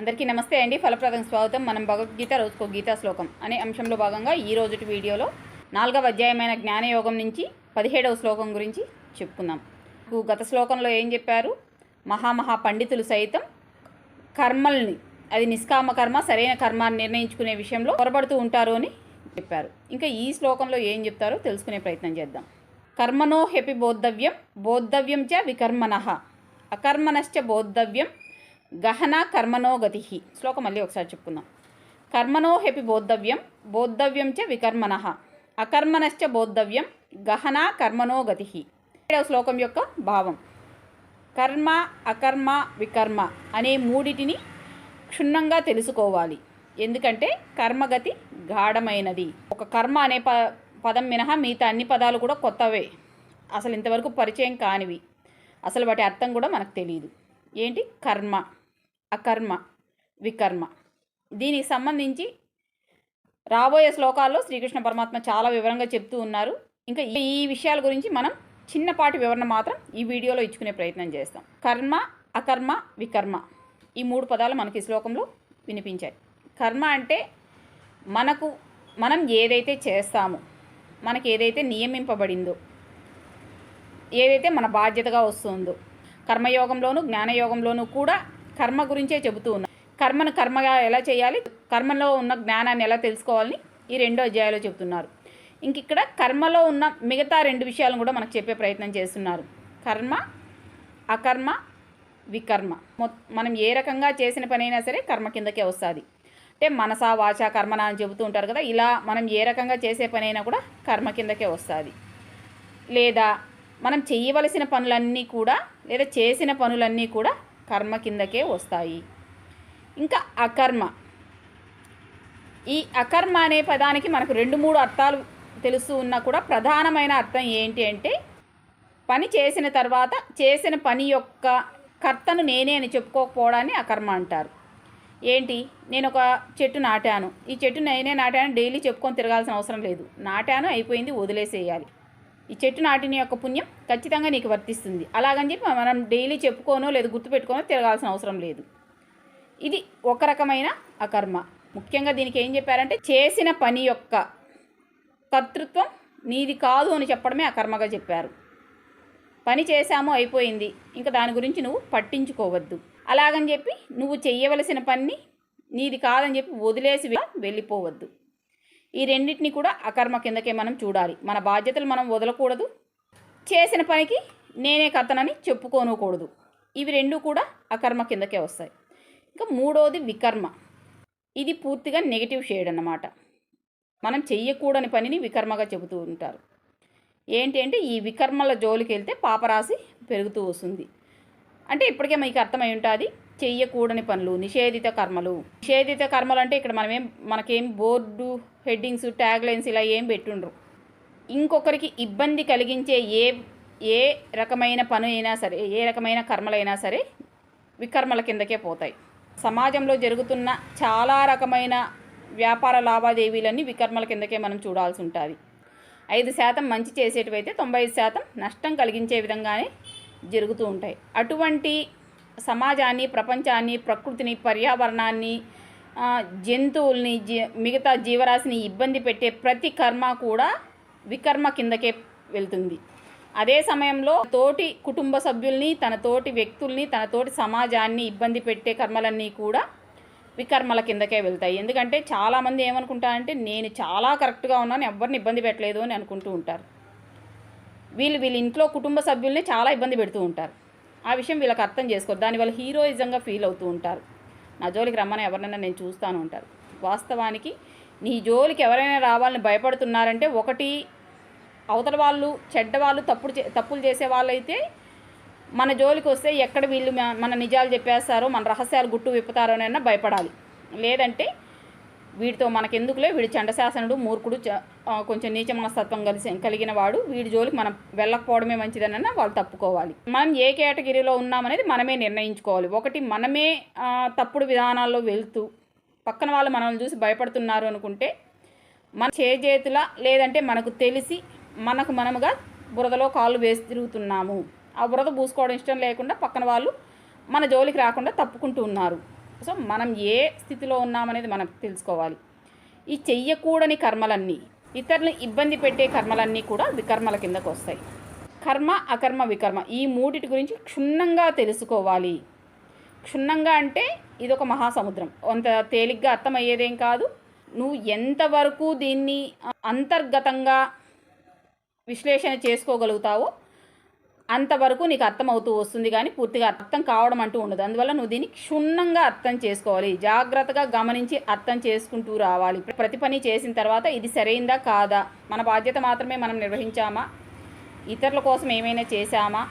అందరికీ నమస్తే అండి. ఫలప్రదం స్వాగతం. మనం భగవద్గీత రోజుకో గీతా శ్లోకం అనే అంశంలో భాగంగా ఈ రోజుటి వీడియోలో నాలుగవ అధ్యాయమైన జ్ఞానయోగం నుంచి పదిహేడవ శ్లోకం గురించి చెప్పుకుందాం. గత శ్లోకంలో ఏం చెప్పారు? మహామహా పండితులు సైతం కర్మల్ని అది నిష్కామ కర్మ సరైన కర్మ నిర్ణయించుకునే విషయంలో పొరబడుతూ ఉంటారు అని చెప్పారు. ఇంకా ఈ శ్లోకంలో ఏం చెప్తారో తెలుసుకునే ప్రయత్నం చేద్దాం. కర్మణో హెపి బోద్ధవ్యం బోద్ధవ్యం చ వికర్మణ అకర్మణశ్చ బోద్ధవ్యం గహన కర్మణో గతి. శ్లోకం మళ్ళీ ఒకసారి చెప్పుకుందాం. కర్మణో హెపి బోద్ధవ్యం బోద్ధవ్యం చ వికర్మణ అకర్మణశ్చ బోద్ధవ్యం గహన కర్మణో గతి. ఏడవ శ్లోకం యొక్క భావం. కర్మ అకర్మ వికర్మ అనే మూడిటిని క్షుణ్ణంగా తెలుసుకోవాలి. ఎందుకంటే కర్మగతి గాఢమైనది. ఒక కర్మ అనే ప పదం మినహా మిగతా అన్ని పదాలు కూడా కొత్తవే. అసలు ఇంతవరకు పరిచయం కానివి. అసలు వాటి అర్థం కూడా మనకు తెలియదు ఏంటి? కర్మ. అకర్మ వికర్మ. దీనికి సంబంధించి రాబోయే శ్లోకాల్లో శ్రీకృష్ణ పరమాత్మ చాలా వివరంగా చెప్తూ ఉన్నారు. ఇంకా ఈ విషయాల గురించి మనం చిన్నపాటి వివరణ మాత్రం ఈ వీడియోలో ఇచ్చుకునే ప్రయత్నం చేస్తాం. కర్మ అకర్మ వికర్మ. ఈ మూడు పదాలు మనకి ఈ శ్లోకంలో వినిపించాయి. కర్మ అంటే మనకు మనం ఏదైతే చేస్తామో మనకి ఏదైతే నియమింపబడిందో ఏదైతే మన బాధ్యతగా వస్తుందో కర్మయోగంలోను జ్ఞానయోగంలోనూ కూడా కర్మ గురించే చెబుతూ ఉన్నాం. కర్మను కర్మగా ఎలా చేయాలి? కర్మలో ఉన్న జ్ఞానాన్ని ఎలా తెలుసుకోవాలని ఈ రెండో అధ్యాయంలో చెబుతున్నారు. ఇంక ఇక్కడ కర్మలో ఉన్న మిగతా రెండు విషయాలను కూడా మనకు చెప్పే ప్రయత్నం చేస్తున్నారు. కర్మ అకర్మ వికర్మ. మనం ఏ రకంగా చేసిన పని అయినా సరే కర్మ కిందకే వస్తుంది. అంటే మనసా వాచ కర్మన అని చెబుతూ ఉంటారు కదా ఇలా మనం ఏ రకంగా చేసే పని అయినా కూడా కర్మ కిందకే వస్తుంది. లేదా మనం చేయవలసిన పనులన్నీ కూడా లేదా చేసిన పనులన్నీ కూడా కర్మ కిందకే వస్తాయి. ఇంకా అకర్మ. ఈ అకర్మ అనే పదానికి మనకు రెండు మూడు అర్థాలు తెలుస్తూ ఉన్నా కూడా ప్రధానమైన అర్థం ఏంటి అంటే పని చేసిన తర్వాత చేసిన పని యొక్క కర్తను నేనే అని చెప్పుకోకపోవడాన్ని అకర్మ అంటారు. ఏంటి? నేను ఒక చెట్టు నాటాను. ఈ చెట్టు నేనే నాటాను డైలీ చెప్పుకొని తిరగాల్సిన అవసరం లేదు. నాటాను అయిపోయింది వదిలేసేయాలి. ఈ చెట్టు నాటిన యొక్క పుణ్యం ఖచ్చితంగా నీకు వర్తిస్తుంది. అలాగని చెప్పి మనం డైలీ చెప్పుకోనో లేదు గుర్తుపెట్టుకోనో తిరగాల్సిన అవసరం లేదు. ఇది ఒక రకమైన అకర్మ. ముఖ్యంగా దీనికి ఏం చెప్పారంటే చేసిన పని యొక్క కర్తృత్వం నీది కాదు అని చెప్పడమే అకర్మగా చెప్పారు. పని చేశామో అయిపోయింది. ఇంకా దాని గురించి నువ్వు పట్టించుకోవద్దు. అలాగని చెప్పి నువ్వు చెయ్యవలసిన పని నీది కాదని చెప్పి వదిలేసి వెళ్ళిపోవద్దు. ఈ రెండింటిని కూడా అకర్మ కిందకే మనం చూడాలి. మన బాధ్యతలు మనం వదలకూడదు. చేసిన పనికి నేనే కర్తనని చెప్పుకోనకూడదు. ఇవి రెండు కూడా అకర్మ కిందకే వస్తాయి. ఇంకా మూడోది వికర్మ. ఇది పూర్తిగా నెగిటివ్ షేడ్ అన్నమాట. మనం చెయ్యకూడని పనిని వికర్మగా చెబుతూ ఉంటారు. ఏంటి అంటే ఈ వికర్మల జోలికి వెళ్తే పాపరాశి పెరుగుతూ వస్తుంది. అంటే ఇప్పటికే మీకు అర్థమై ఉంటుంది. చెయ్యకూడని పనులు నిషేధిత కర్మలు. నిషేధిత కర్మలు అంటే ఇక్కడ మనమేం మనకేం బోర్డు హెడ్డింగ్స్ ట్యాగ్ లైన్స్ ఇలా ఏం పెట్టుండ్రు. ఇంకొకరికి ఇబ్బంది కలిగించే ఏ ఏ రకమైన పను అయినా సరే ఏ రకమైన కర్మలైనా సరే వికర్మల కిందకే పోతాయి. సమాజంలో జరుగుతున్న చాలా రకమైన వ్యాపార లావాదేవీలన్నీ వికర్మల కిందకే మనం చూడాల్సి ఉంటుంది ఐదు శాతం మంచి చేసేటివైతే తొంభై శాతం నష్టం కలిగించే విధంగానే జరుగుతూ ఉంటాయి. అటువంటి సమాజాన్ని ప్రపంచాన్ని ప్రకృతిని పర్యావరణాన్ని జంతువుల్ని జీ మిగతా జీవరాశిని ఇబ్బంది పెట్టే ప్రతి కర్మ కూడా వికర్మ కిందకే వెళ్తుంది. అదే సమయంలో తోటి కుటుంబ సభ్యుల్ని తన తోటి వ్యక్తుల్ని తన తోటి సమాజాన్ని ఇబ్బంది పెట్టే కర్మలన్నీ కూడా వికర్మల కిందకే వెళ్తాయి. ఎందుకంటే చాలామంది ఏమనుకుంటారంటే నేను చాలా కరెక్ట్గా ఉన్నాను ఎవరిని ఇబ్బంది పెట్టలేదు అని అనుకుంటూ ఉంటారు. వీళ్ళు వీళ్ళ ఇంట్లో కుటుంబ సభ్యుల్ని చాలా ఇబ్బంది పెడుతూ ఉంటారు. ఆ విషయం వీళ్ళకి అర్థం చేసుకోరు. దానివల్ల హీరోయిజంగా ఫీల్ అవుతూ ఉంటారు. నా జోలికి రమ్మని ఎవరినైనా నేను చూస్తాను ఉంటారు వాస్తవానికి నీ జోలికి ఎవరైనా రావాలని భయపడుతున్నారంటే ఒకటి అవతల వాళ్ళు చెడ్డ వాళ్ళు తప్పుడు చే- తప్పులు చేసే వాళ్ళైతే మన జోలికి వస్తే ఎక్కడ వీళ్ళు మన నిజాలు చెప్పేస్తారో మన రహస్యాలు గుట్టు విప్పుతారోనైనా భయపడాలి. లేదంటే వీడితో మనకెందుకులే? వీడు చండశాసనుడు మూర్ఖుడు కొంచెం నీచ మనస్తత్వం కలిసి కలిగిన వాడు. వీడి జోలికి మనం వెళ్ళకపోవడమే మంచిదనన్నా వాళ్ళు తప్పుకోవాలి. మనం ఏ కేటగిరీలో ఉన్నామనేది మనమే నిర్ణయించుకోవాలి. ఒకటి మనమే తప్పుడు విధానాల్లో వెళ్తూ పక్కన వాళ్ళు మనల్ని చూసి భయపడుతున్నారు అనుకుంటే మన చేజేతుల లేదంటే మనకు తెలిసి మనకు మనముగా బురదలో కాళ్ళు వేసి తిరుగుతున్నాము. ఆ బురద పూసుకోవడం ఇష్టం లేకుండా పక్కన వాళ్ళు మన జోలికి రాకుండా తప్పుకుంటూ ఉన్నారు. సో మనం ఏ స్థితిలో ఉన్నామనేది మనం తెలుసుకోవాలి. ఈ చెయ్యకూడని కర్మలన్నీ ఇతరులను ఇబ్బంది పెట్టే కర్మలన్నీ కూడా వికర్మల కిందకు వస్తాయి. కర్మ అకర్మ వికర్మ ఈ మూడిటి గురించి క్షుణ్ణంగా తెలుసుకోవాలి. క్షుణ్ణంగా అంటే ఇది ఒక మహాసముద్రం. అంత తేలిగ్గా అర్థమయ్యేదేం కాదు. నువ్వు ఎంతవరకు దీన్ని అంతర్గతంగా విశ్లేషణ చేసుకోగలుగుతావో అంతవరకు నీకు అర్థమవుతూ వస్తుంది కానీ పూర్తిగా అర్థం కావడం అంటూ ఉండదు. అందువల్ల నువ్వు దీన్ని క్షుణ్ణంగా అర్థం చేసుకోవాలి. జాగ్రత్తగా గమనించి అర్థం చేసుకుంటూ రావాలి. ప్రతి పని చేసిన తర్వాత ఇది సరైందా కాదా? మన బాధ్యత మాత్రమే మనం నిర్వహించామా? ఇతరుల కోసం ఏమైనా చేశామా?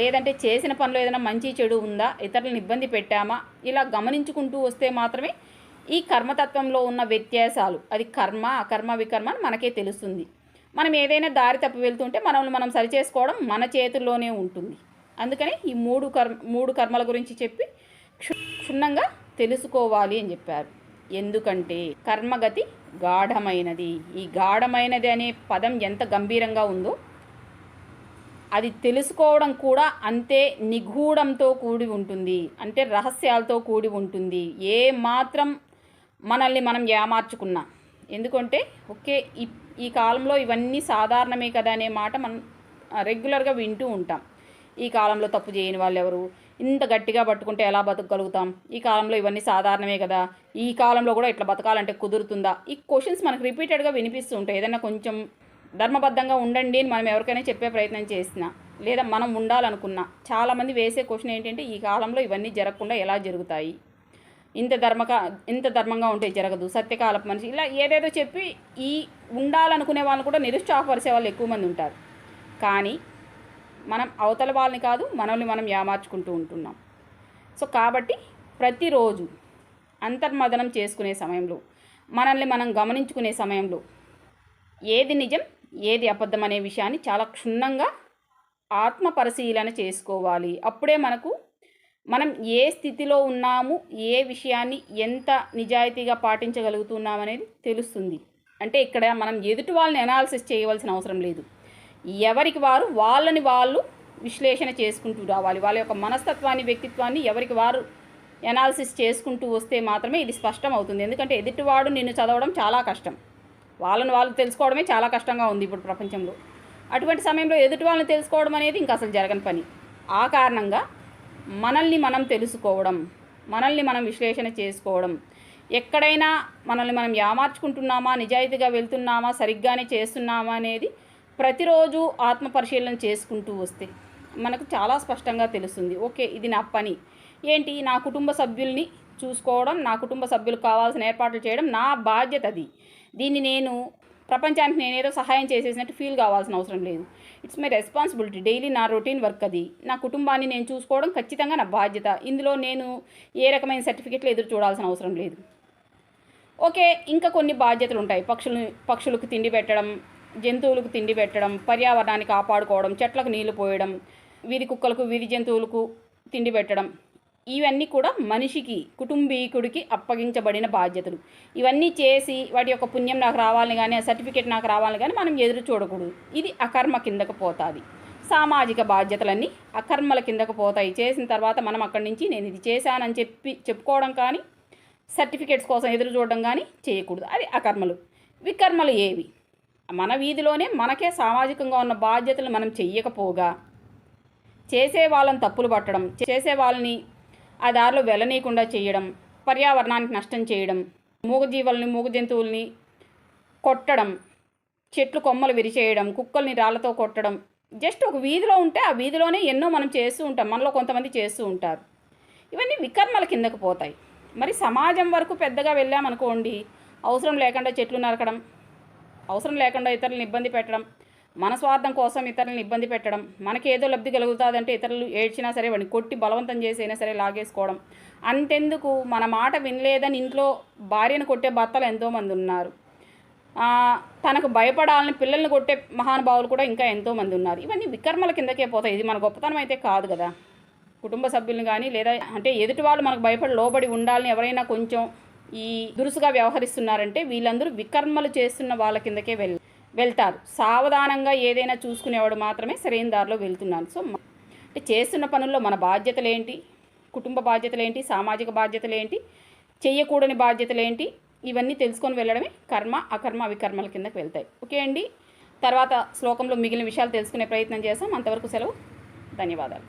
లేదంటే చేసిన పనిలో ఏదైనా మంచి చెడు ఉందా? ఇతరులను ఇబ్బంది పెట్టామా? ఇలా గమనించుకుంటూ వస్తే మాత్రమే ఈ కర్మతత్వంలో ఉన్న వ్యత్యాసాలు అది కర్మ అకర్మ వికర్మ అని మనకే తెలుస్తుంది. మనం ఏదైనా దారి తప్పి వెళ్తుంటే మనల్ని మనం సరిచేసుకోవడం మన చేతుల్లోనే ఉంటుంది. అందుకని ఈ మూడు కర్మ మూడు కర్మల గురించి చెప్పి క్షు- క్షుణ్ణంగా తెలుసుకోవాలి అని చెప్పారు. ఎందుకంటే కర్మగతి గాఢమైనది. ఈ గాఢమైనది అనే పదం ఎంత గంభీరంగా ఉందో అది తెలుసుకోవడం కూడా అంతే నిగూఢంతో కూడి ఉంటుంది. అంటే రహస్యాలతో కూడి ఉంటుంది. ఏ మాత్రం మనల్ని మనం ఏమార్చుకున్నా ఎందుకంటే ఓకే ఈ ఈ కాలంలో ఇవన్నీ సాధారణమే కదా అనే మాట మనం రెగ్యులర్గా వింటూ ఉంటాం. ఈ కాలంలో తప్పు చేయని వాళ్ళు ఎవరు? ఇంత గట్టిగా పట్టుకుంటే ఎలా బతకగలుగుతాం? ఈ కాలంలో ఇవన్నీ సాధారణమే కదా? ఈ కాలంలో కూడా ఇట్లా బతకాలంటే కుదురుతుందా? ఈ క్వశ్చన్స్ మనకు రిపీటెడ్గా వినిపిస్తూ ఉంటాయి. ఏదైనా కొంచెం ధర్మబద్ధంగా ఉండండి అని మనం ఎవరికైనా చెప్పే ప్రయత్నం చేసినా లేదా మనం ఉండాలనుకున్నా చాలామంది వేసే క్వశ్చన్ ఏంటంటే ఈ కాలంలో ఇవన్నీ జరగకుండా ఎలా జరుగుతాయి? ఇంత ధర్మక ఇంత ధర్మంగా ఉంటే జరగదు. సత్యకాలపు మనిషి. ఇలా ఏదేదో చెప్పి ఈ ఉండాలనుకునే వాళ్ళు కూడా నిరుత్సాహపరిచే వాళ్ళు ఎక్కువ మంది ఉంటారు. కానీ మనం అవతల వాళ్ళని కాదు మనల్ని మనం ఏమార్చుకుంటూ ఉంటున్నాం. సో కాబట్టి ప్రతిరోజు అంతర్మదనం చేసుకునే సమయంలో మనల్ని మనం గమనించుకునే సమయంలో ఏది నిజం ఏది అబద్ధం అనే విషయాన్ని చాలా క్షుణ్ణంగా ఆత్మ పరిశీలన చేసుకోవాలి. అప్పుడే మనకు మనం ఏ స్థితిలో ఉన్నాము ఏ విషయాన్ని ఎంత నిజాయితీగా పాటించగలుగుతున్నాం అనేది తెలుస్తుంది. అంటే ఇక్కడ మనం ఎదుటి వాళ్ళని అనాలిసిస్ చేయవలసిన అవసరం లేదు. ఎవరికి వారు వాళ్ళని వాళ్ళు విశ్లేషణ చేసుకుంటూ రావాలి. వాళ్ళ యొక్క మనస్తత్వాన్ని వ్యక్తిత్వాన్ని ఎవరికి వారు ఎనాలిసిస్ చేసుకుంటూ వస్తే మాత్రమే ఇది స్పష్టం అవుతుంది ఎందుకంటే ఎదుటివాడు నిన్ను చదవడం చాలా కష్టం. వాళ్ళని వాళ్ళు తెలుసుకోవడమే చాలా కష్టంగా ఉంది ఇప్పుడు ప్రపంచంలో. అటువంటి సమయంలో ఎదుటి వాళ్ళని తెలుసుకోవడం అనేది ఇంకా అసలు జరగని పని. ఆ కారణంగా మనల్ని మనం తెలుసుకోవడం మనల్ని మనం విశ్లేషణ చేసుకోవడం. ఎక్కడైనా మనల్ని మనం యామార్చుకుంటున్నామా నిజాయితీగా వెళ్తున్నామా సరిగ్గానే చేస్తున్నామా అనేది ప్రతిరోజు ఆత్మ పరిశీలన చేసుకుంటూ వస్తే మనకు చాలా స్పష్టంగా తెలుస్తుంది. ఓకే ఇది నా పని. ఏంటి? నా కుటుంబ సభ్యుల్ని చూసుకోవడం నా కుటుంబ సభ్యులకు కావాల్సిన ఏర్పాట్లు చేయడం నా బాధ్యత అది. దీన్ని నేను ప్రపంచానికి నేనేదో సహాయం చేసేసినట్టు ఫీల్ కావాల్సిన అవసరం లేదు. ఇట్స్ మై రెస్పాన్సిబిలిటీ డైలీ నా రొటీన్ వర్క్ అది. నా కుటుంబాన్ని నేను చూసుకోవడం ఖచ్చితంగా నా బాధ్యత. ఇందులో నేను ఏ రకమైన సర్టిఫికెట్లు ఎదురు చూడాల్సిన అవసరం లేదు. ఓకే ఇంకా కొన్ని బాధ్యతలు ఉంటాయి. పక్షులు పక్షులకు తిండి పెట్టడం జంతువులకు తిండి పెట్టడం పర్యావరణాన్ని కాపాడుకోవడం చెట్లకు నీళ్ళు పోయడం వీధి కుక్కలకు వీధి జంతువులకు తిండి పెట్టడం ఇవన్నీ కూడా మనిషికి కుటుంబీకుడికి అప్పగించబడిన బాధ్యతలు. ఇవన్నీ చేసి వాటి యొక్క పుణ్యం నాకు రావాలని కానీ ఆ సర్టిఫికేట్ నాకు రావాలని కానీ మనం ఎదురు చూడకూడదు. ఇది అకర్మ కిందకు పోతుంది. సామాజిక బాధ్యతలన్నీ అకర్మల కిందకు పోతాయి. చేసిన తర్వాత మనం అక్కడి నుంచి నేను ఇది చేశానని చెప్పి చెప్పుకోవడం కానీ సర్టిఫికేట్స్ కోసం ఎదురు చూడడం కానీ చేయకూడదు. అది అకర్మలు. వికర్మలు ఏవి? మన వీధిలోనే మనకే సామాజికంగా ఉన్న బాధ్యతలు మనం చెయ్యకపోగా చేసే వాళ్ళని తప్పులు పట్టడం చేసే వాళ్ళని ఆ దారిలో వెళ్ళనీయకుండా చేయడం పర్యావరణానికి నష్టం చేయడం మూగజీవుల్ని మూగ జంతువుల్ని కొట్టడం చెట్లు కొమ్మలు విరిచేయడం కుక్కల్ని రాళ్ళతో కొట్టడం. జస్ట్ ఒక వీధిలో ఉంటే ఆ వీధిలోనే ఎన్నో మనం చేస్తూ ఉంటాం మనలో కొంతమంది చేస్తూ ఉంటారు. ఇవన్నీ వికర్మల కిందకు పోతాయి. మరి సమాజం వరకు పెద్దగా వెళ్ళామనుకోండి అవసరం లేకుండా చెట్లు నరకడం అవసరం లేకుండా ఇతరులను ఇబ్బంది పెట్టడం మన స్వార్థం కోసం ఇతరులను ఇబ్బంది పెట్టడం మనకి ఏదో లబ్ధి కలుగుతుందంటే ఇతరులు ఏడ్చినా సరే వాడిని కొట్టి బలవంతం చేసైనా సరే లాగేసుకోవడం. అంతెందుకు మన మాట వినలేదని ఇంట్లో భార్యను కొట్టే భర్తలు ఎంతోమంది ఉన్నారు. తనకు భయపడాలని పిల్లల్ని కొట్టే మహానుభావులు కూడా ఇంకా ఎంతోమంది ఉన్నారు. ఇవన్నీ వికర్మల కిందకే పోతాయి. ఇది మన గొప్పతనం అయితే కాదు కదా. కుటుంబ సభ్యులను కానీ లేదా అంటే ఎదుటి వాళ్ళు మనకు భయపడి లోబడి ఉండాలని ఎవరైనా కొంచెం ఈ దురుసుగా వ్యవహరిస్తున్నారంటే వీళ్ళందరూ వికర్మలు చేస్తున్న వాళ్ళ కిందకే వెళ్ వెళ్తారు. సావధానంగా ఏదైనా చూసుకునేవాడు మాత్రమే సరైన దారిలో వెళ్తున్నాను సో అంటే చేస్తున్న పనుల్లో మన బాధ్యతలు ఏంటి కుటుంబ బాధ్యతలు ఏంటి సామాజిక బాధ్యతలు ఏంటి చేయకూడని బాధ్యతలు ఏంటి ఇవన్నీ తెలుసుకొని వెళ్ళడమే కర్మ అకర్మ అవికర్మల కిందకి వెళ్తాయి. ఓకే అండి? తర్వాత శ్లోకంలో మిగిలిన విషయాలు తెలుసుకునే ప్రయత్నం చేస్తాం అంతవరకు సెలవు. ధన్యవాదాలు.